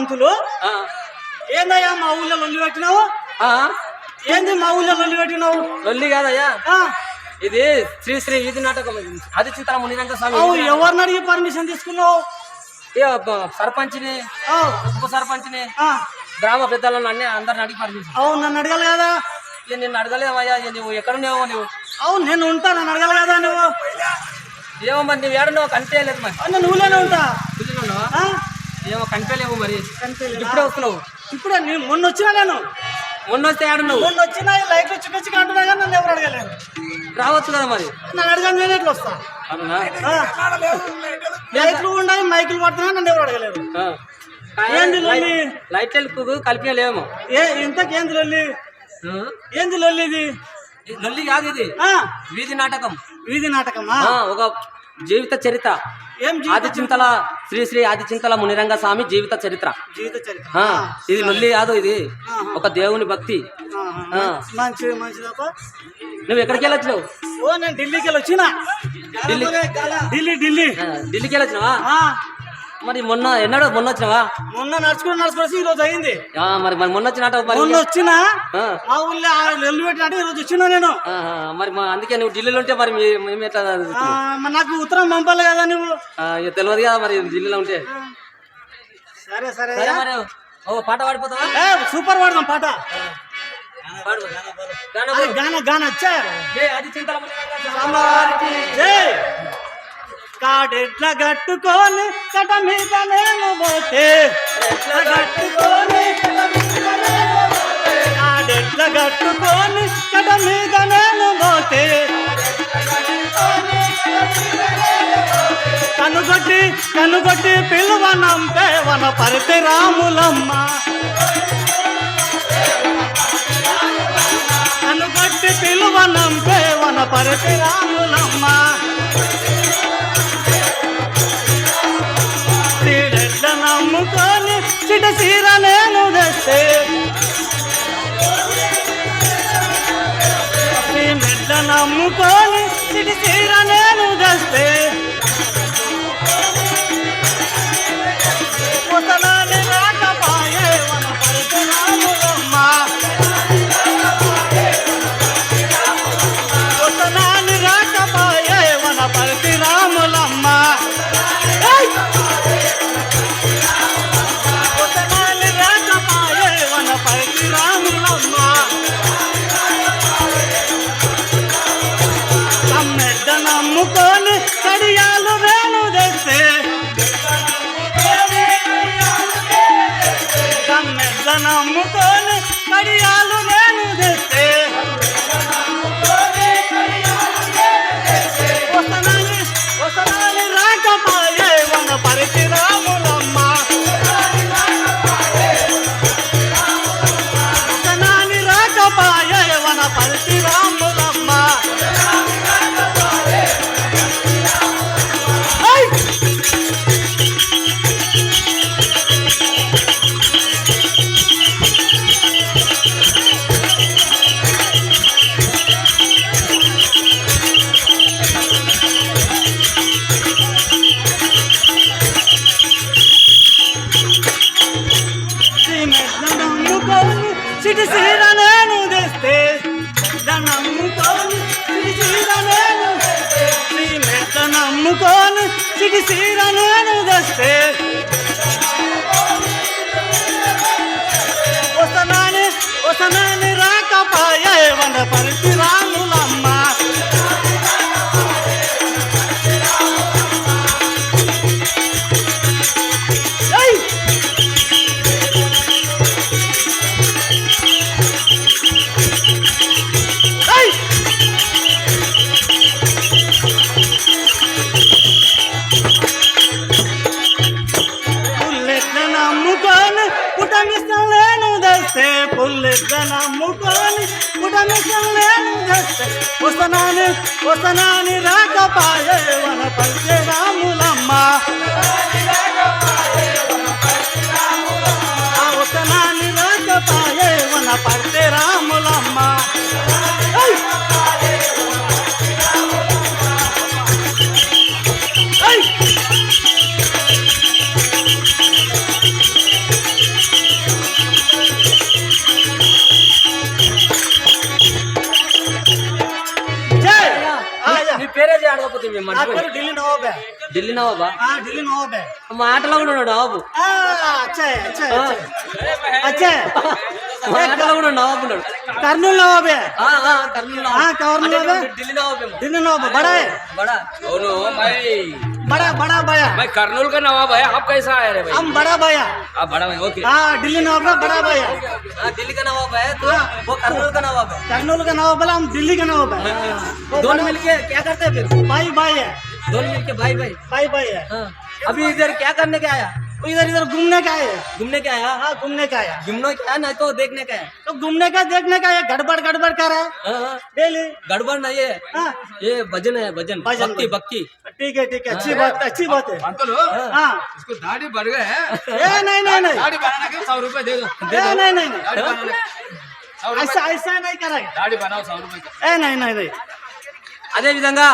పంతులు ఏందయ్యా మా ఊళ్ళో లొల్లి పెట్టినావు? ఆ, ఏంది మా ఊళ్ళో లొల్లి పెట్టినావు? లొల్లి కాదయ్యా. ఆ, ఇది శ్రీ శ్రీ వీధి నాటకం. అది చింతల మునిరంగ స్వామి ఎవరిని అడిగి పర్మిషన్ తీసుకున్నావు? సర్పంచ్ని ఉప సర్పంచ్ని గ్రామ పెద్దలను అన్ని అందరిని అడిగి పర్మిషన్. అవు నన్ను అడగాలి కదా? నిన్ను అడగలేవయ్యా నువ్వు ఎక్కడున్నావో నువ్వు? అవును నేను ఉంటా నన్ను అడగాలి కదా నువ్వు? ఏమో మరి నువ్వు ఏడున్నావు కనిపించలేదు మరి. ఊళ్ళోనే ఉంటా? ఏమో కనిపించలేవు మరి? ఇప్పుడే వస్తున్నావు. ఇప్పుడే నేను మొన్న వచ్చినా నేను. మొన్న వస్తే ఏడున్నావు మొన్న వచ్చినా లైట్లు చిక్క చిక్క అంటున్నా కానీ నన్ను ఎవరు అడగలేదు. రావచ్చు కదా మరి. నన్ను అడగాలి నేను ఎట్లా వస్తా? అవునా? లైట్లు ఉన్నాయి మైకులు పడుతున్నా నన్ను ఎవరు అడగలేదు. ఏంది లొల్లి? లైట్ వెళ్ళి కలిపిలేమో ఏ ఇంతకేంది లొల్లి? ఏంది లొల్లి ఇది? లొల్లి కాదు ఇది. ఆ, వీధి నాటకం. వీధి నాటకమా? ఒక జీవిత చరిత్ర. ఏం ఆది చింతల శ్రీ శ్రీ ఆది చింతల మునిరంగ స్వామి జీవిత చరిత్ర. జీవిత చరిత్ర. ఆ, ఇది లొల్లి కాదు ఇది. ఒక దేవుని భక్తి. నువ్వు ఎక్కడికి వెళ్ళొచ్చినావు? ఓ నేను ఢిల్లీకి వెళ్ళి వచ్చిన ఢిల్లీ ఢిల్లీ ఢిల్లీకి వెళ్ళొచ్చినావా? మరి మొన్న ఎన్నడో మొన్న వచ్చినావా? మొన్న నడుచుకుని నడుచుకోసి ఈ రోజు అయింది. మరి మరి మొన్న వచ్చినట్టు మరి మొన్న వచ్చిన ఆ, మా ఊళ్ళో పెట్టినట్టు ఈ రోజు వచ్చిన నేను. మరి అందుకే నువ్వు ఢిల్లీలో ఉంటే మరి మేము ఎట్లా నాకు ఉత్తరం పంపాలి కదా నువ్వు. తెలియదు కదా మరి ఢిల్లీలో ఉంటే. సరే సరే మరి ఓ పాట పాడిపోతావా? సూపర్ పాడదాం పాట. గానా అది. గాన గాన వచ్చా చింతల జై కాడెట్ల కట్టుకొని కట మీద నేను పోతే. ఎట్ల కట్టుకొని కాడెట్ల కట్టుకొని కట మీద నేను పోతే. కనుగొట్టి కనుగొట్టి పిలువనంపే వన పరితి రాములమ్మ. కనుగొట్టి పిలువనంపే వన పరితి రాములమ్మ. నమ్ముకొని సీర నేను దస్తే మెడ్డ నమ్ముకొని చిటి సీర నేను దస్తే রাম তোল করিয়া సీర నేను తెస్తే వసనాని వసనాని రాకపాయే వన పరిచి రాములమ్మ నమ్ముకొని పుటమిష్టం లేను తెస్తే వసనాని రాకపాయే వన పంచరాములం ఢిల్లీ నవాబే ఢిల్లీ నవాబా ఆ ఢిల్లీ నవాబే మా ఆటలో కూడా ఉన్నాడు నవాబు ఆ, అచ్చా అచ్చా అచ్చా మా ఆటలో కూడా నవాబు ఉన్నాడు కర్నూలు నవాబే ఆ, ఆ, కర్నూలు ఆ, నవాబు. కర్నూలు అంటే నవాబే. నువ్వు ఢిల్లీ నవాబేమో ఢిల్లీ नवाब बड़ा है बड़ा दोनों भाई बड़ा बड़ा भैया भाई करनूल का नवाब है आप कैसा आए रे भाई हम बड़ा भैया आप बड़ा भाई ओके हाँ दिल्ली नवाब का बड़ा भैया हाँ, दिल्ली का नवाब है तो वो करनूल का नवाब है कर्नूल का नवाब बोला हम दिल्ली का नवाब है वो दोनों बड़ा- मिलके क्या करते हैं फिर भाई भाई है दोनों मिलके भाई भाई भाई भाई है हाँ। अभी इधर क्या करने का आया वो इधर इधर घूमने का है घूमने का आया हाँ घूमने का है घूमने का आया नहीं तो देखने का है तो घूमने का देखने का है गड़बड़ गड़बड़ कर रहा है हाँ, हाँ। डेली गड़बड़ नहीं है हाँ ये भजन है भजन भजन, भक्ति भजन। भक्ति ठीक है ठीक है अच्छी बात अच्छी बात है अंकल हाँ इसको दाढ़ी बढ़ गए हैं ए नहीं नहीं नहीं दाढ़ी बनाने के सौ रुपए दे दो ए, नहीं नहीं नहीं दाढ़ी बनाने सौ रुपए ऐसा ऐसा नहीं करेंगे दाढ़ी बनाओ सौ रुपए का ए नहीं नहीं नहीं అదే విధంగా